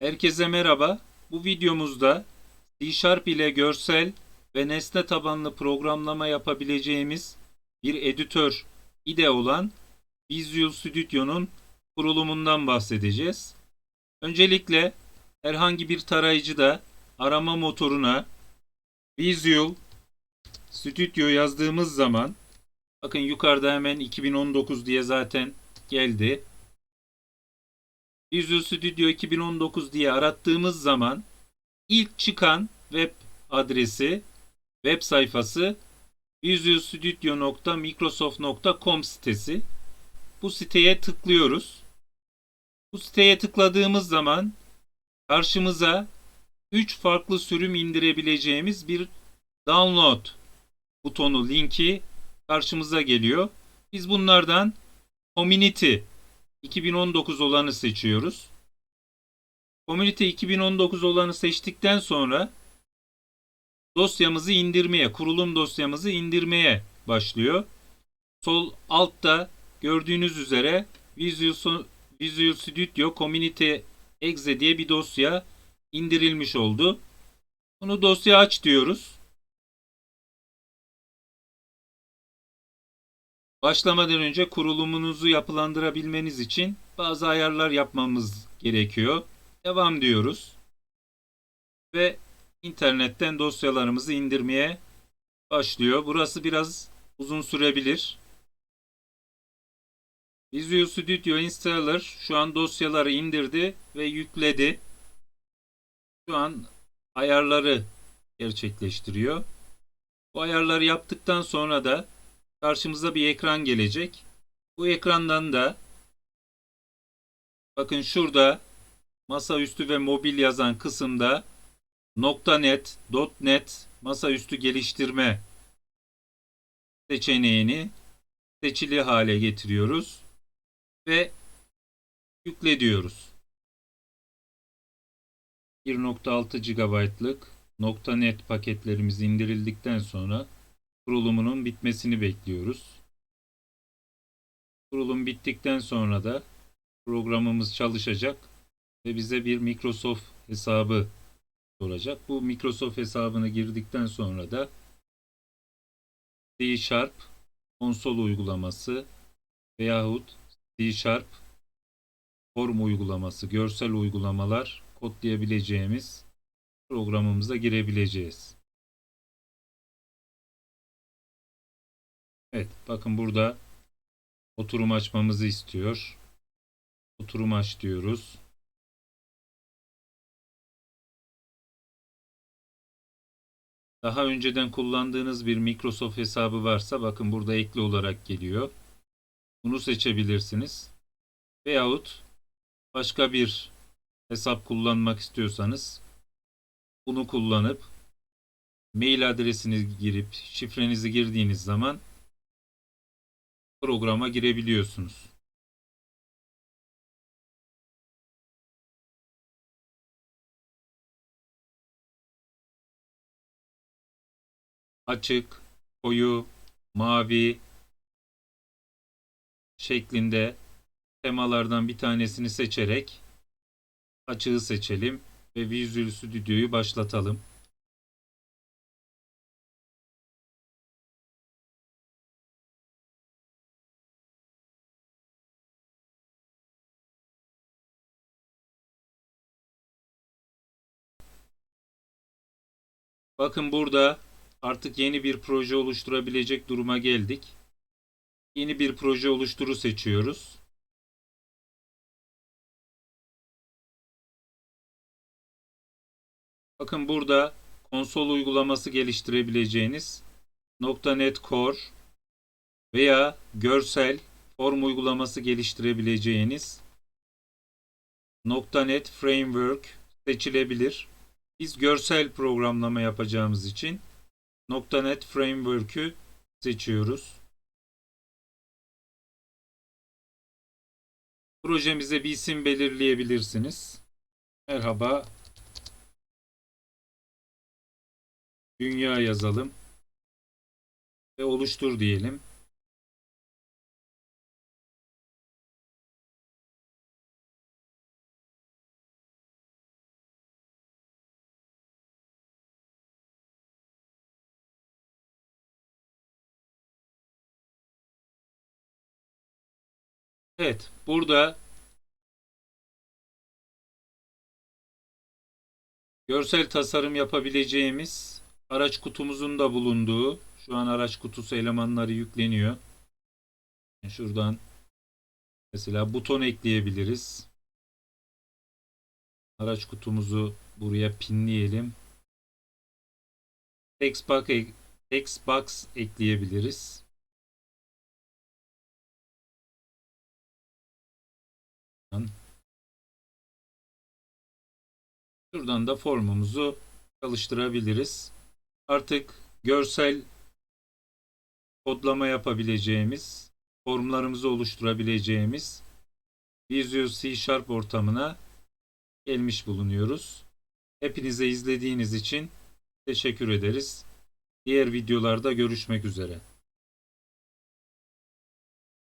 Herkese merhaba. Bu videomuzda C ile görsel ve nesne tabanlı programlama yapabileceğimiz bir editör IDE olan Visual Studio'nun kurulumundan bahsedeceğiz. Öncelikle herhangi bir tarayıcıda arama motoruna Visual Studio yazdığımız zaman bakın yukarıda hemen 2019 diye zaten geldi. Visual Studio 2019 diye arattığımız zaman ilk çıkan web adresi, web sayfası visualstudio.microsoft.com sitesi. Bu siteye tıklıyoruz. Bu siteye tıkladığımız zaman karşımıza 3 farklı sürüm indirebileceğimiz bir download butonu linki karşımıza geliyor. Biz bunlardan Community 2019 olanı seçiyoruz. Community 2019 olanı seçtikten sonra dosyamızı indirmeye, kurulum dosyamızı indirmeye başlıyor. Sol altta gördüğünüz üzere Visual Studio Community Exe diye bir dosya indirilmiş oldu. Bunu dosya aç diyoruz. Başlamadan önce kurulumunuzu yapılandırabilmeniz için bazı ayarlar yapmamız gerekiyor. Devam diyoruz. Ve internetten dosyalarımızı indirmeye başlıyor. Burası biraz uzun sürebilir. Visual Studio Installer şu an dosyaları indirdi ve yükledi. Şu an ayarları gerçekleştiriyor. Bu ayarları yaptıktan sonra da karşımıza bir ekran gelecek. Bu ekrandan da bakın şurada masaüstü ve mobil yazan kısımda .net, .net masaüstü geliştirme seçeneğini seçili hale getiriyoruz ve yükle diyoruz. 1.6 GB'lık .net paketlerimiz indirildikten sonra kurulumunun bitmesini bekliyoruz. Kurulum bittikten sonra da programımız çalışacak ve bize bir Microsoft hesabı soracak. Bu Microsoft hesabını girdikten sonra da C Sharp konsol uygulaması veyahut C Sharp form uygulaması, görsel uygulamalar kodlayabileceğimiz programımıza girebileceğiz. Evet bakın burada oturum açmamızı istiyor. Oturum aç diyoruz. Daha önceden kullandığınız bir Microsoft hesabı varsa bakın burada ekli olarak geliyor. Bunu seçebilirsiniz. Veyahut başka bir hesap kullanmak istiyorsanız bunu kullanıp mail adresini girip şifrenizi girdiğiniz zaman programa girebiliyorsunuz. Açık, koyu, mavi şeklinde temalardan bir tanesini seçerek açığı seçelim ve Visual Studio'yu başlatalım. Bakın burada artık yeni bir proje oluşturabilecek duruma geldik. Yeni bir proje oluşturu seçiyoruz. Bakın burada konsol uygulaması geliştirebileceğiniz .NET Core veya görsel form uygulaması geliştirebileceğiniz .NET Framework seçilebilir. Biz görsel programlama yapacağımız için .NET Framework'ü seçiyoruz. Projemize bir isim belirleyebilirsiniz. Merhaba. Dünya yazalım. Ve oluştur diyelim. Evet, burada görsel tasarım yapabileceğimiz araç kutumuzun da bulunduğu, şu an araç kutusu elemanları yükleniyor. Şuradan mesela buton ekleyebiliriz. Araç kutumuzu buraya pinleyelim. Textbox, ek- Textbox ekleyebiliriz. Şuradan da formumuzu çalıştırabiliriz. Artık görsel kodlama yapabileceğimiz, formlarımızı oluşturabileceğimiz Visual C Sharp ortamına gelmiş bulunuyoruz. Hepinize izlediğiniz için teşekkür ederiz. Diğer videolarda görüşmek üzere.